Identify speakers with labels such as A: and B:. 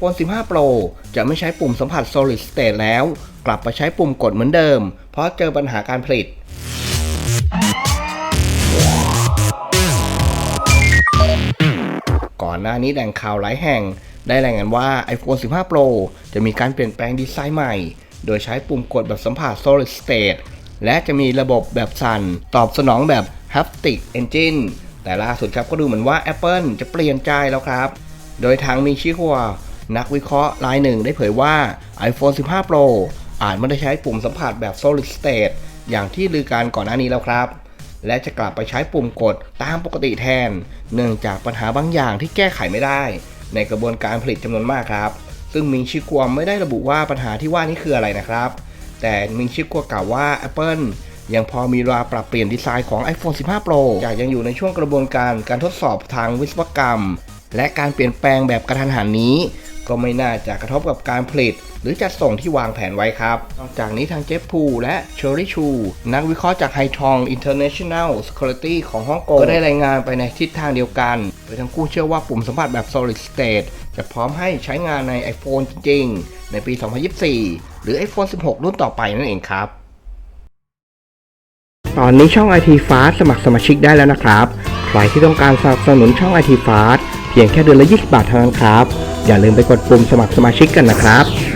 A: iPhone 15 Pro จะไม่ใช้ปุ่มสัมผัส Solid State แล้ว กลับมาใช้ปุ่มกดเหมือนเดิม เพราะเจอปัญหาการผลิต ก่อนหน้านี้แหล่งข่าวหลายแห่ง ได้รายงานว่า iPhone 15 Pro จะมีการเปลี่ยนแปลงดีไซน์ใหม่ โดยใช้ปุ่มกดแบบสัมผัส Solid State และจะมีระบบแบบสั่น ตอบสนองแบบ Haptic Engine แต่ล่าสุดครับก็ดูเหมือนว่า Apple จะเปลี่ยนใจแล้วครับ โดยทางมีชิคัว นักวิเคราะห์รายหนึ่งได้เผยว่า iPhone 15 Pro อาจไม่ได้ใช้ปุ่มสัมผัสแบบ Solid State อย่างที่ลือการก่อนหน้านี้แล้วครับ และจะกลับไปใช้ปุ่มกดตามปกติแทน เนื่องจากปัญหาบางอย่างที่แก้ไขไม่ได้ ในกระบวนการผลิตจำนวนมากครับ ซึ่งมิงชิกัวไม่ได้ระบุว่าปัญหาที่ว่านี้คืออะไรนะครับ แต่มิงชิกัวกล่าวว่า Apple ยังพอมีเวลาปรับเปลี่ยนดีไซน์ของ iPhone 15 Pro จากยังอยู่ในช่วงกระบวนการการทดสอบทางวิศวกรรม และการเปลี่ยนแปลงแบบกระทันหันนี้ ก็ไม่น่าจะกระทบกับการผลิต หรือจัดส่งที่วางแผนไว้ครับ นอกจากนี้ทางเจฟพูและเชอรี่ชู นักวิเคราะห์จากไฮทอง International Security ของฮ่องกงก็ได้รายงานไปในทิศทางเดียวกัน โดยทั้งคู่เชื่อว่าปุ่มสัมผัสแบบ Solid State จะพร้อมให้ใช้งานใน iPhone จริงๆ ในปี 2024 หรือ iPhone 16 รุ่นต่อไปนั่นเองครับตอนนี้ช่อง IT Fast สมัครสมาชิกได้แล้วนะครับ ใครที่ต้องการสนับสนุนช่อง IT Fast พียงแค่เดือนละ 20 บาทเท่านั้นครับ อย่าลืมไปกดปุ่มสมัครสมาชิกกันนะครับ